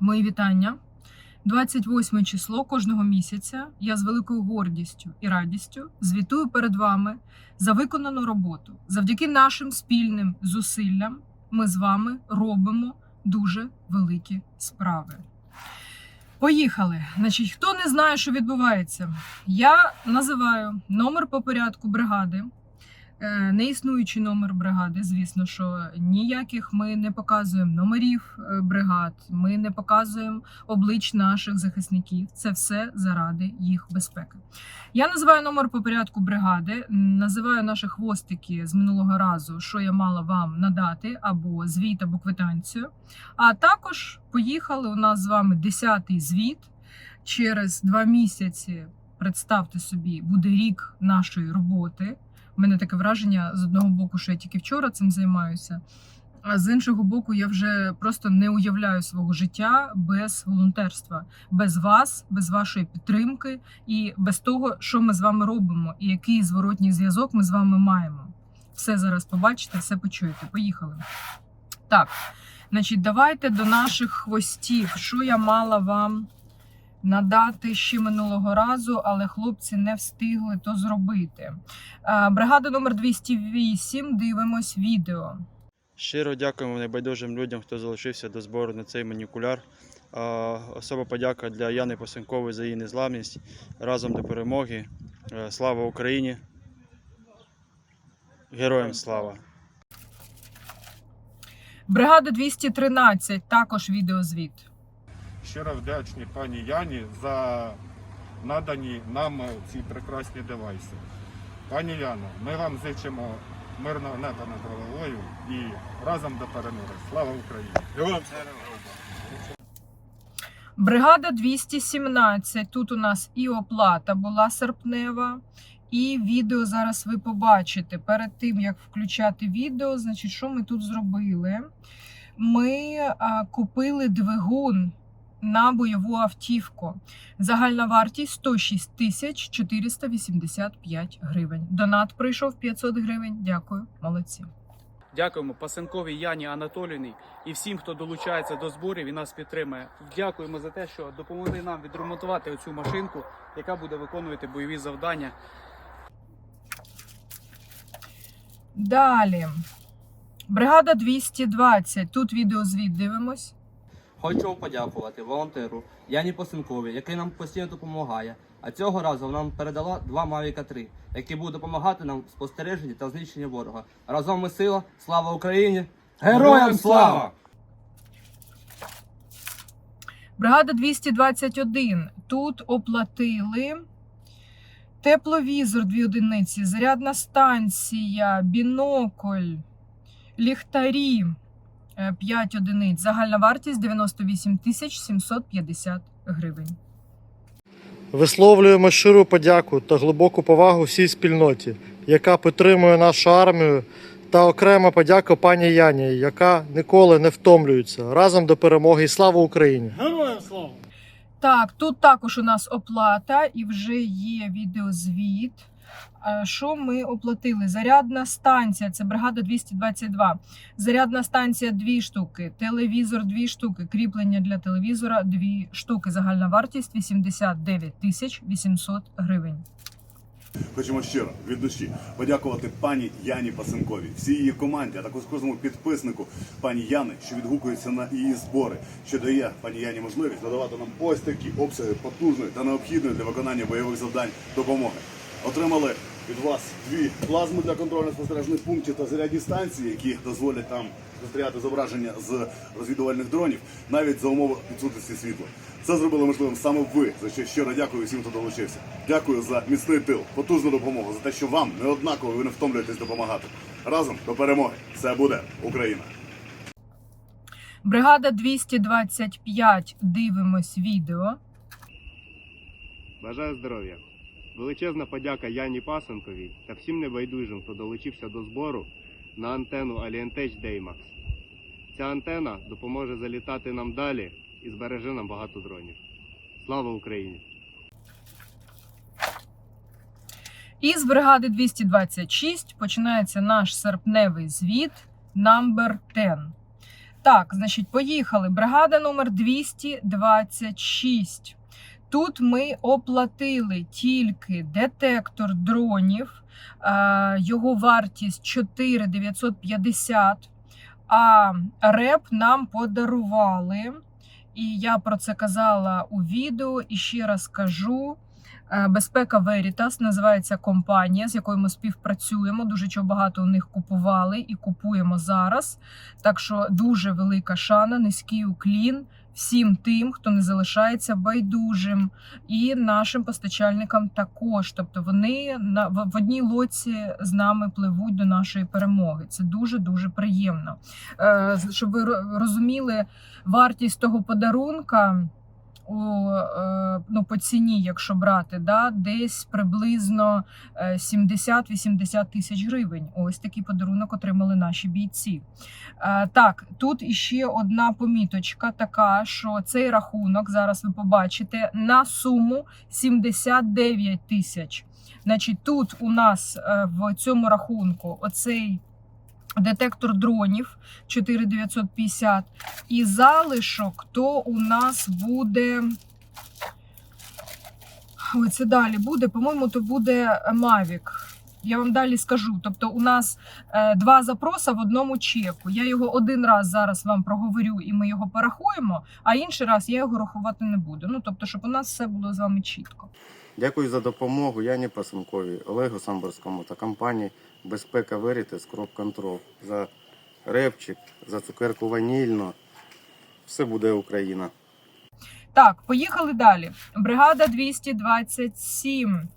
Мої вітання. 28 число кожного місяця я з великою гордістю і радістю звітую перед вами за виконану роботу. Завдяки нашим спільним зусиллям ми з вами робимо дуже великі справи. Поїхали. Значить, хто не знає, що відбувається, я називаю номер по порядку бригади. Е, Неіснуючий номер бригади, звісно, що ніяких ми не показуємо номерів е, бригад, ми не показуємо облич наших захисників. Це все заради їх безпеки. Я називаю номер по порядку бригади, називаю наші хвостики з минулого разу, що я мала вам надати, або звіт, або квитанцію. А також поїхали у нас з вами 10-й звіт. Через два місяці, представте собі, буде рік нашої роботи. У мене таке враження з одного боку, що я тільки вчора цим займаюся. А з іншого боку, я вже просто не уявляю свого життя без волонтерства, без вас, без вашої підтримки і без того, що ми з вами робимо, і який зворотній зв'язок ми з вами маємо. Все зараз побачите, все почуєте. Поїхали. Так, значить, давайте до наших хвостів. Що я мала вам надати ще минулого разу, але хлопці не встигли то зробити. Е, Бригада номер 208. Дивимось відео. Щиро дякуємо небайдужим людям, хто залишився до збору на цей манікуляр. Особа подяка для Яни Посенкової за її незламність. Разом до перемоги. Е, Слава Україні! Героям слава! Бригада 213. Також відеозвіт. Щиро вдячні пані Яні за надані нам ці прекрасні девайси. Пані Яно, ми вам зичимо мирного неба над головою і разом до перемоги. Слава Україні! Бригада 217. Тут у нас і оплата була серпнева, і відео зараз ви побачите. Перед тим як включати відео, значить, що ми тут зробили? Ми а, купили двигун на бойову автівку. Загальна вартість 106 тисяч 485 гривень. Донат прийшов 500 гривень. Дякую, молодці. Дякуємо Пасенковій Яні Анатолійній і всім, хто долучається до зборів і нас підтримує. Дякуємо за те, що допомогли нам відремонтувати оцю машинку, яка буде виконувати бойові завдання. Далі. Бригада 220. Тут відеозвіт дивимось. Хочу подякувати волонтеру Яні Посинковій, який нам постійно допомагає. А цього разу вона нам передала два Mavic 3, які будуть допомагати нам в спостереженні та знищенні ворога. Разом ми сила, слава Україні! Героям слава! Бригада 221. Тут оплатили тепловізор дві одиниці, зарядна станція, бінокль, ліхтарі 5 одиниць. Загальна вартість 98 тисяч 750 гривень. Висловлюємо щиру подяку та глибоку повагу всій спільноті, яка підтримує нашу армію, та окрема подяка пані Яні, яка ніколи не втомлюється. Разом до перемоги і слава Україні! Героям слава! Так, тут також у нас оплата і вже є відеозвіт. Е, Що ми оплатили? Зарядна станція, це бригада 222. Зарядна станція 2 штуки, телевізор 2 штуки, кріплення для телевізора 2 штуки. Загальна вартість 89 тисяч 800 гривень. Хочемо щиро від душі подякувати пані Яні Пасенковій, всій її команді, а також кожному підписнику пані Яни, що відгукується на її збори, що дає пані Яні можливість надавати нам ось такі обсяги потужної та необхідної для виконання бойових завдань допомоги. Отримали від вас дві плазми для контрольно-спостережних пунктів та зарядні станції, які дозволять нам спостерігати зображення з розвідувальних дронів, навіть за умови відсутності світла. Це зробили можливим саме ви, за що щиро дякую всім, хто долучився. Дякую за міцний тил, потужну допомогу, за те, що вам неоднаково ви не втомлюєтесь допомагати. Разом до перемоги. Це буде Україна. Бригада 225. Дивимось відео. Бажаю здоров'я. Величезна подяка Яні Пасенковій та всім небайдужим, хто долучився до збору на антенну Alientech Daymax. Ця антена допоможе залітати нам далі і збереже нам багато дронів. Слава Україні! Із бригади 226 починається наш серпневий звіт number 10. так, значить, поїхали. Бригада номер 226. Тут ми оплатили тільки детектор дронів, його вартість 4950, а реп нам подарували. І я про це казала у відео і ще раз кажу. Е, Безпека Veritas називається компанія, з якою ми співпрацюємо. Дуже чого багато у них купували і купуємо зараз. Так що дуже велика шана, низький уклін всім тим, хто не залишається байдужим, і нашим постачальникам також. Тобто вони на в одній лоці з нами пливуть до нашої перемоги. Це дуже дуже приємно. Е, щоб ви розуміли вартість того подарунка. У, е, ну, по ціні, якщо брати, да, десь приблизно е, 70-80 тисяч гривень. Ось такий подарунок отримали наші бійці. Е, Так, тут іще одна поміточка така, що цей рахунок зараз ви побачите на суму 79 тисяч. Значить, тут у нас е, в цьому рахунку оцей детектор дронів 4950 і залишок, то у нас буде. Ой, це далі буде. По-моєму, то буде Mavic. Я вам далі скажу. Тобто, у нас е, два запроси в одному чеку. Я його один раз зараз вам проговорю, і ми його порахуємо, а інший раз я його рахувати не буду. Ну тобто, щоб у нас все було з вами чітко. Дякую за допомогу Яні Пасенковій, Олегу Самборському та компанії Безпека Верітес Кроп Контрол за репчик, за цукерку ванільну. Все буде Україна. Так, поїхали далі. Бригада 227.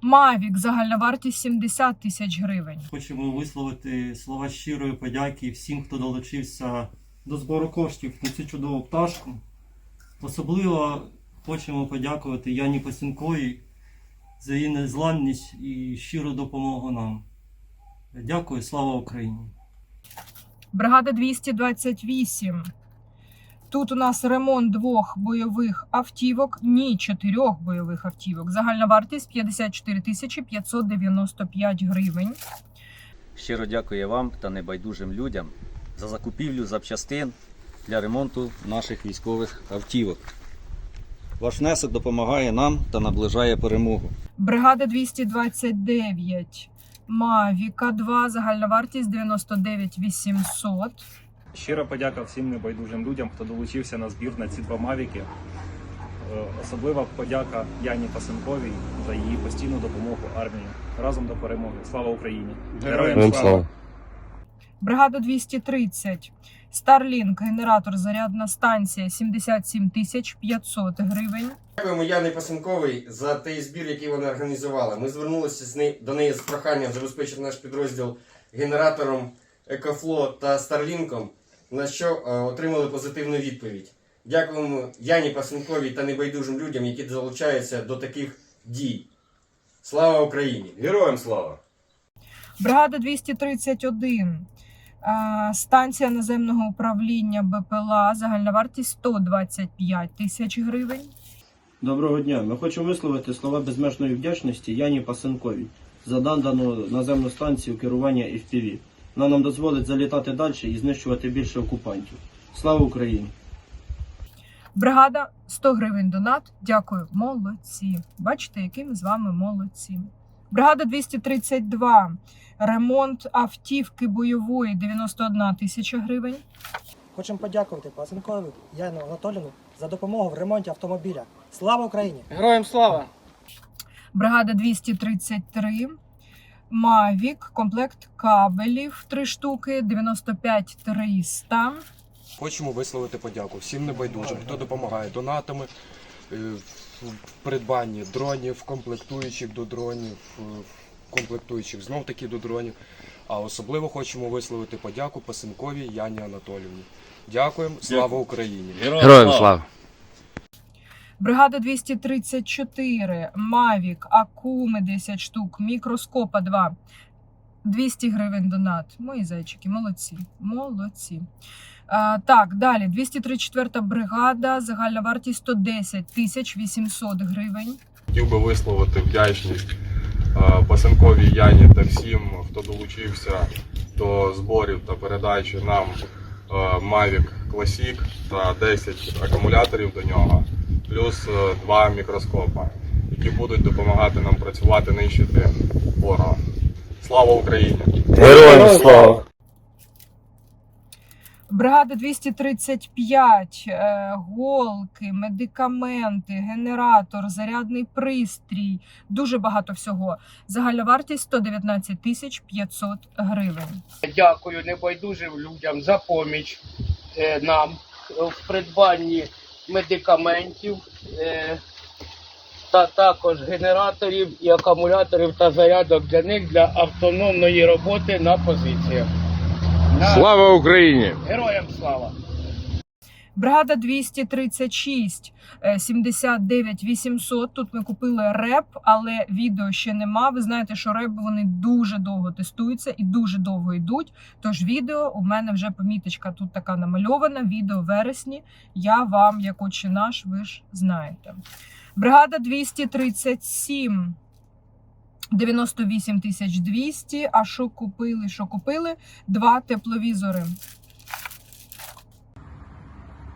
Мавік, загальна вартість 70 тисяч гривень. Хочемо висловити слова щирої подяки всім, хто долучився до збору коштів на цю чудову пташку. Особливо хочемо подякувати Яні Пасінковій за її незламність і щиру допомогу нам. Дякую, слава Україні! Бригада 228. Тут у нас ремонт двох бойових автівок, ні, чотирьох бойових автівок. Загальна вартість 54 тисячі 595 гривень. Щиро дякую вам та небайдужим людям за закупівлю запчастин для ремонту наших військових автівок. Ваш внесок допомагає нам та наближає перемогу. Бригада 229. Мавіка 2, загальна вартість 99 800. Щиро подяка всім небайдужим людям, хто долучився на збір на ці два мавіки. Е, Особлива подяка Яні Пасенковій за її постійну допомогу армії. Разом до перемоги. Слава Україні! Героям слава! Бригада 230. Starlink, генератор, зарядна станція 77 тисяч 500 гривень. Дякуємо Яні Пасенковій за той збір, який вони організували. Ми звернулися з неї- до неї з проханням забезпечити наш підрозділ генератором Екофло та Старлінком, на що е, отримали позитивну відповідь. Дякуємо Яні Пасенковій та небайдужим людям, які долучаються до таких дій. Слава Україні! Героям слава! Бригада 231. Станція наземного управління БПЛА, загальна вартість 125 тисяч гривень. Доброго дня! Ми хочемо висловити слова безмежної вдячності Яні Пасенковій за надану наземну станцію керування FPV. Вона нам дозволить залітати далі і знищувати більше окупантів. Слава Україні! Бригада 100 гривень донат. Дякую, молодці. Бачите, які ми з вами молодці. Бригада 232. Ремонт автівки бойової 91 тисяча гривень. Хочемо подякувати Пасенкові Яну Анатоліну за допомогу в ремонті автомобіля. Слава Україні! Героям слава! Бригада 233. Мавік, комплект кабелів 3 штуки, 95 300. Хочемо висловити подяку всім небайдужим, хто допомагає донатами в придбанні дронів, комплектуючих до дронів, е, комплектуючих знов таки до дронів. А особливо хочемо висловити подяку Пасенковій Яні Анатоліївні. Дякуємо, слава Україні! Героям слава! Бригада 234. Мавік, Акуми 10 штук, мікроскопа 2. 200 гривень донат. Мої зайчики, молодці. Молодці. Так, далі. 234 бригада, загальна вартість 110 тисяч 800 гривень. Хотів би висловити вдячність Пасенковій Яні та всім, хто долучився до зборів та передачі нам Mavic Classic та 10 акумуляторів до нього, плюс два мікроскопа, які будуть допомагати нам працювати, нищити ворога. Слава Україні! Героям слава! Бригада 235, е, голки, медикаменти, генератор, зарядний пристрій, дуже багато всього. Загальна вартість 119 тисяч 500 гривень. Дякую небайдужим людям за поміч е, нам в придбанні медикаментів е, та також генераторів і акумуляторів та зарядок для них для автономної роботи на позиціях. Слава Україні! Героям слава! Бригада 236, е, 79 800. Тут ми купили реп, але відео ще нема. Ви знаєте, що реп вони дуже довго тестуються і дуже довго йдуть. Тож відео у мене вже поміточка тут така намальована. Відео вересні. Я вам, як отче наш, ви ж знаєте. Бригада 237. 98 тисяч 200. А що купили? Що купили? Два тепловізори.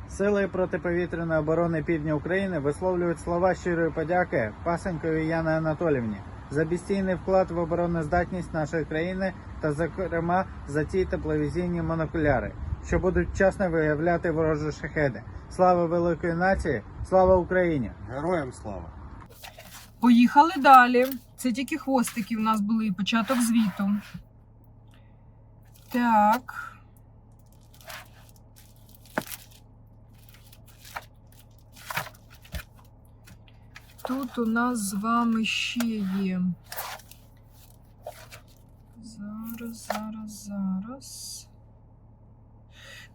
Сили протиповітряної оборони Півдня України висловлюють слова щирої подяки Пасенкові Яні Анатолівні за безцінний вклад в обороноздатність нашої країни та, зокрема, за ті тепловізійні монокуляри, що будуть вчасно виявляти ворожі шахеди. Слава великої нації! Слава Україні! Героям слава! Поїхали далі. Це тільки хвостики в нас були, початок звіту. Так. Тут у нас з вами ще є. Зараз, зараз, зараз.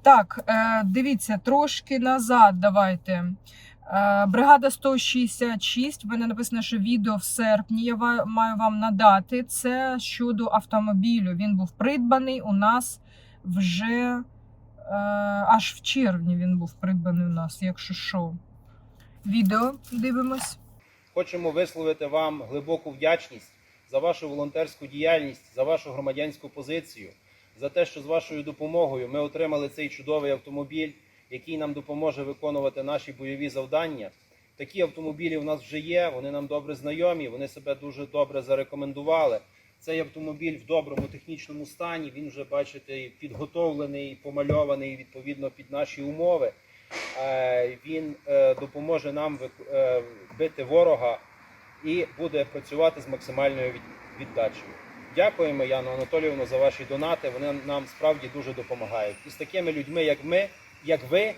Так, е, дивіться, трошки назад давайте. Е, Бригада 166. В мене написано, що відео в серпні я маю вам надати. Це щодо автомобілю. Він був придбаний у нас вже е, аж в червні він був придбаний у нас, якщо що. Відео дивимось. Хочемо висловити вам глибоку вдячність за вашу волонтерську діяльність, за вашу громадянську позицію, за те, що з вашою допомогою ми отримали цей чудовий автомобіль, який нам допоможе виконувати наші бойові завдання. Такі автомобілі у нас вже є, вони нам добре знайомі, вони себе дуже добре зарекомендували. Цей автомобіль в доброму технічному стані. Він вже бачите, підготовлений, помальований відповідно під наші умови. Е, Він е, допоможе нам е, бити ворога і буде працювати з максимальною від- віддачею. Дякуємо, Яну Анатоліївну, за ваші донати. Вони нам справді дуже допомагають. І з такими людьми, як ми, як ви,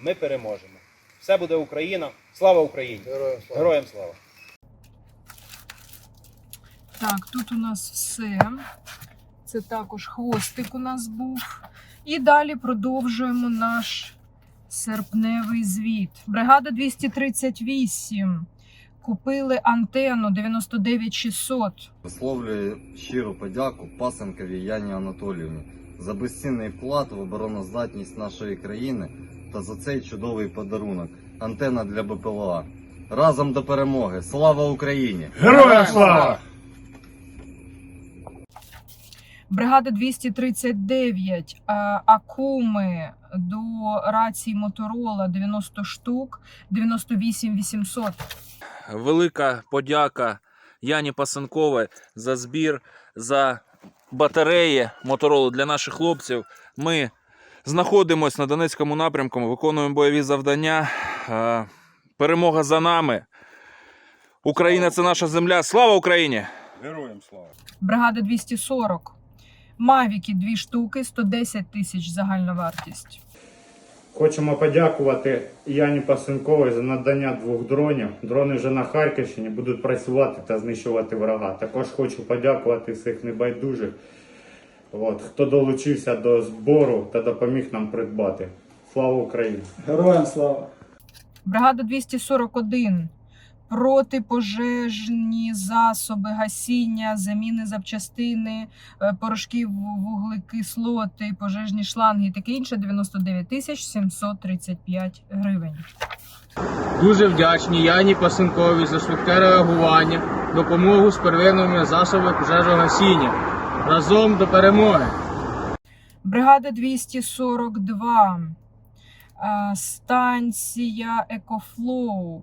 ми переможемо. Все буде Україна. Слава Україні! Героям слава! Так, тут у нас все. Це також хвостик у нас був. І далі продовжуємо наш серпневий звіт. Бригада 238. Купили антенну 99600. Висловлюю щиру подяку Пасенкові Яні Анатоліївні за безцінний вклад в обороноздатність нашої країни та за цей чудовий подарунок. Антена для БПЛА. Разом до перемоги! Слава Україні! Героям слава! Бригада 239. Акуми до рації Моторола 90 штук 98 800. велика подяка Яні Пасенковій за збір, за батареї моторолу для наших хлопців. Ми знаходимося на Донецькому напрямку, виконуємо бойові завдання. Е, Перемога за нами. Україна це наша земля. Слава Україні! Героям слава! Бригада 240. Мавіки дві штуки 110 тисяч загальна вартість. Хочемо подякувати Яні Пасенковій за надання двох дронів. Дрони вже на Харківщині будуть працювати та знищувати ворога. Також хочу подякувати всіх небайдужих, от, хто долучився до збору та допоміг нам придбати. Слава Україні! Героям слава! Бригада 241. Протипожежні засоби гасіння, заміни запчастини, е, порошки в- вуглекислоти, пожежні шланги і таке інше 99 тисяч 735 гривень. Дуже вдячні Яні Пасенковій за швидке реагування, допомогу з первинними засобами пожежогасіння. Разом до перемоги! Бригада 242. е, Станція Екофлоу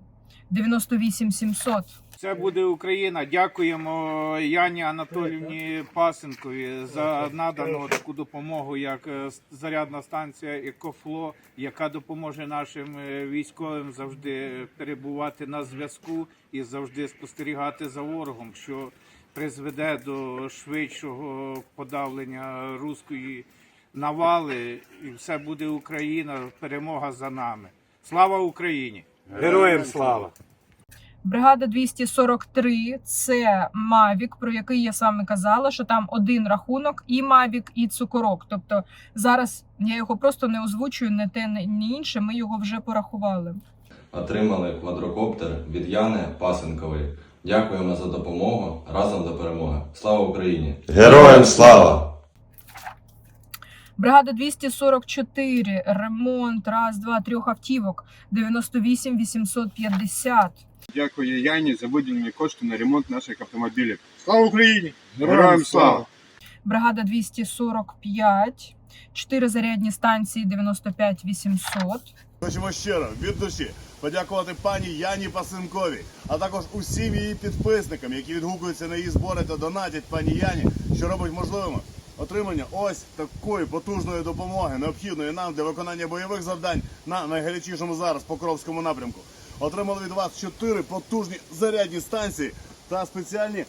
98700. Це буде Україна. Дякуємо Яні Анатолівні Пасенкові за надану таку допомогу, як е, зарядна станція Екофло, яка допоможе нашим е, військовим завжди перебувати на зв'язку і завжди спостерігати за ворогом, що призведе до швидшого подавлення руської навали. І все буде Україна. Перемога за нами. Слава Україні! Героям слава! Бригада 243 це Мавік, про який я саме казала, що там один рахунок, і Мавік, і цукорок. Тобто зараз я його просто не озвучую, не те, ні інше. Ми його вже порахували. Отримали квадрокоптер від Яни Пасенкової. Дякуємо за допомогу. Разом до перемоги. Слава Україні! Героям слава! Бригада 244, ремонт, раз, два, трьох автівок, 98 850. Дякую Яні за виділені кошти на ремонт наших автомобілів. Слава Україні! Героям слава! Бригада 245, 4 зарядні станції 95 800. Хочемо щиро від душі подякувати пані Яні Пасенковій, а також усім її підписникам, які відгукуються на її збори та донатять пані Яні, що робить можливим отримання ось такої потужної допомоги, необхідної нам для виконання бойових завдань на найгарячішому зараз Покровському напрямку. Отримали від вас чотири потужні зарядні станції та спеціальні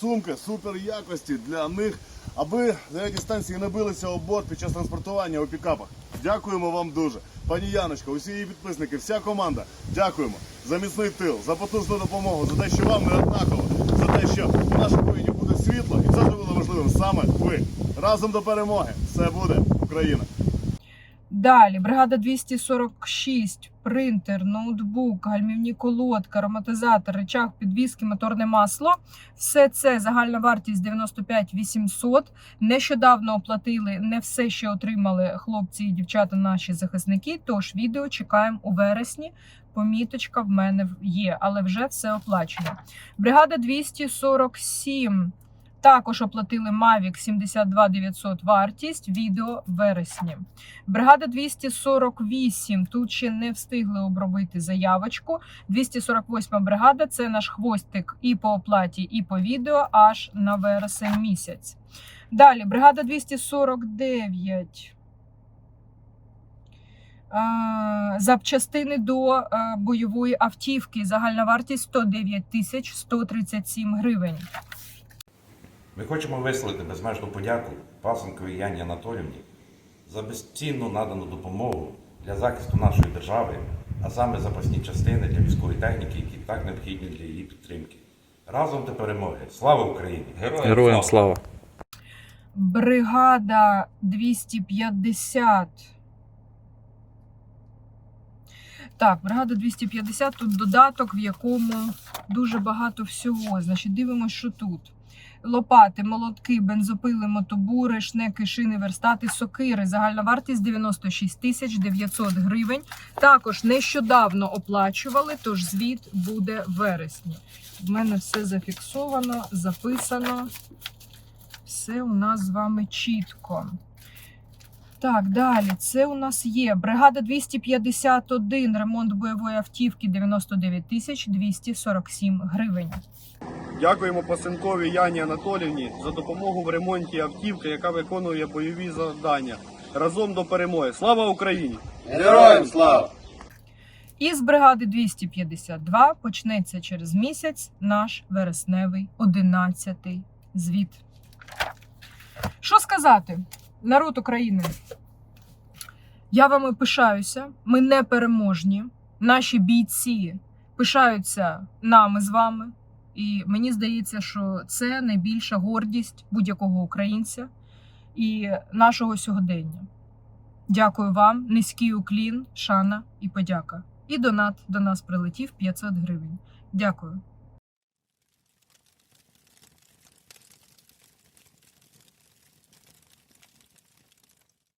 сумки супер якості для них, аби зарядні станції не билися об борт під час транспортування у пікапах. Дякуємо вам дуже. Пані Яночка, усі її підписники, вся команда. Дякуємо за міцний тил, за потужну допомогу, за те, що вам не однаково, за те, що в нашій воїні буде світло, і це зробило можливим саме ви. Разом до перемоги. Все буде Україна. Далі, бригада 246, принтер, ноутбук, гальмівні колодки, ароматизатор, речах, підвіски, моторне масло. Все це загальна вартість 95 800. Нещодавно оплатили не все, що отримали хлопці і дівчата, наші захисники. Тож відео чекаємо у вересні. Поміточка в мене є, але вже все оплачено. Бригада 247. Також оплатили Mavic 72 900 вартість. Відео вересні. Бригада 248. Тут ще не встигли обробити заявочку. 248 бригада це наш хвостик і по оплаті, і по відео аж на вересень місяць. Далі, бригада 249. Е, Запчастини до бойової автівки. Загальна вартість 109 тисяч 137 гривень. Ми хочемо висловити безмежну подяку Пасенковій Яні Анатолівні за безцінну надану допомогу для захисту нашої держави, а саме запасні частини для військової техніки, які так необхідні для її підтримки. Разом до перемоги! Слава Україні! Героям слава! Бригада 250. Так, бригада 250, тут додаток, в якому дуже багато всього. Значить, дивимося, що тут. Лопати, молотки, бензопили, мотобури, шнеки, шини, верстати, сокири. Загальна вартість 96 тисяч 900 гривень. Також нещодавно оплачували, тож звіт буде в вересні. В мене все зафіксовано, записано. Все у нас з вами чітко. Так, далі. Це у нас є бригада 251, ремонт бойової автівки 99 тисяч 247 гривень. Дякуємо Пасенковій Яні Анатолівні за допомогу в ремонті автівки, яка виконує бойові завдання. Разом до перемоги. Слава Україні! Героям слава! Із бригади 252 почнеться через місяць наш вересневий 11-й звіт. Що сказати, народ України? Я вами пишаюся. Ми не переможні. Наші бійці пишаються нами з вами. І мені здається, що це найбільша гордість будь-якого українця і нашого сьогодення. Дякую вам, низький уклін, шана і подяка. І донат до нас прилетів 500 гривень. Дякую.